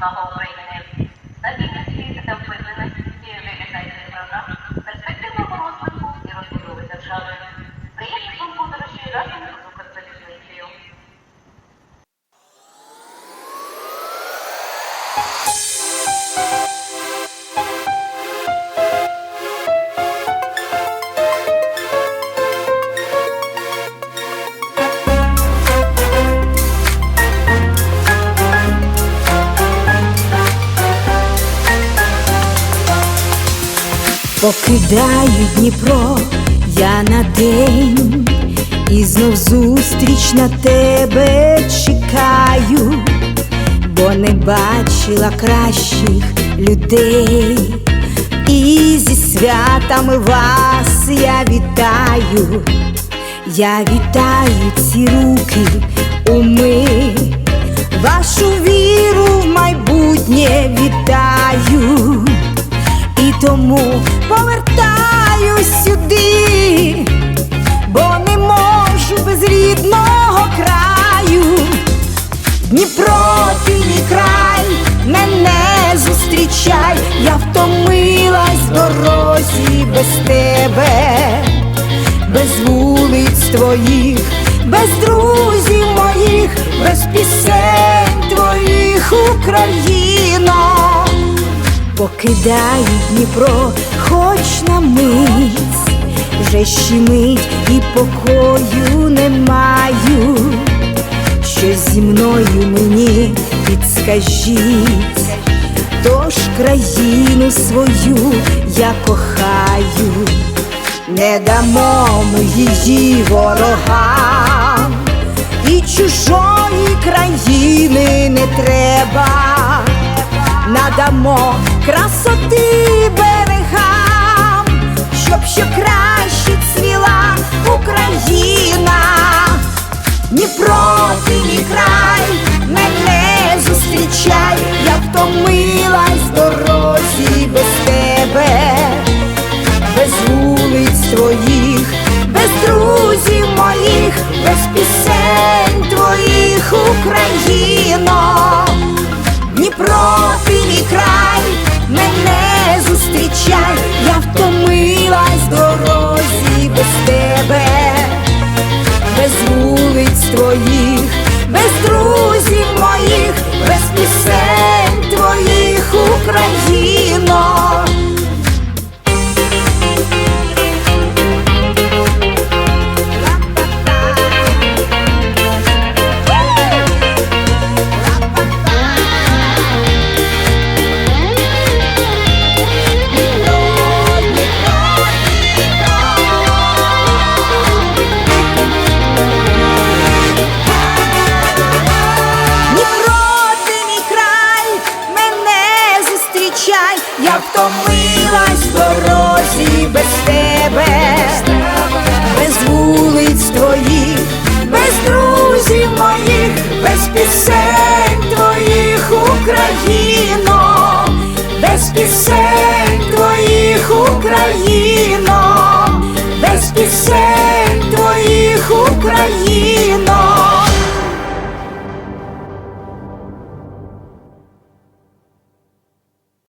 the whole Покидаю Дніпро. Я на день, і знов зустріч на тебе чекаю, бо не бачила кращих людей, і зі святами вас я вітаю, я вітаю ці руки уми, вашу і тому повертаюсь сюди, бо не можу без рідного краю. Дніпро, ти мій край, мене зустрічай, я втомилась в дорозі без тебе, без вулиць твоїх, без друзів покидаю Дніпро, хоч на мить, вже щемить і покою не маю, що зі мною мені підскажіть, тож країну свою я кохаю, не дамо ми її ворогам, і чужої країни не треба надамо красоти берегам, щоб ще краще цвіла Україна, Дніпро, ти мій край, мене зустрічай, я втомилась дорозі без тебе, без вулиць твоїх, без друзів моїх, без пісень твоїх, Україно. Вулиць втомилась в дорозі без тебе, без вулиць твоїх, без друзів моїх, без пісень твоїх, Україно, без пісень твоїх, Україно, без пісень твоїх, Україно.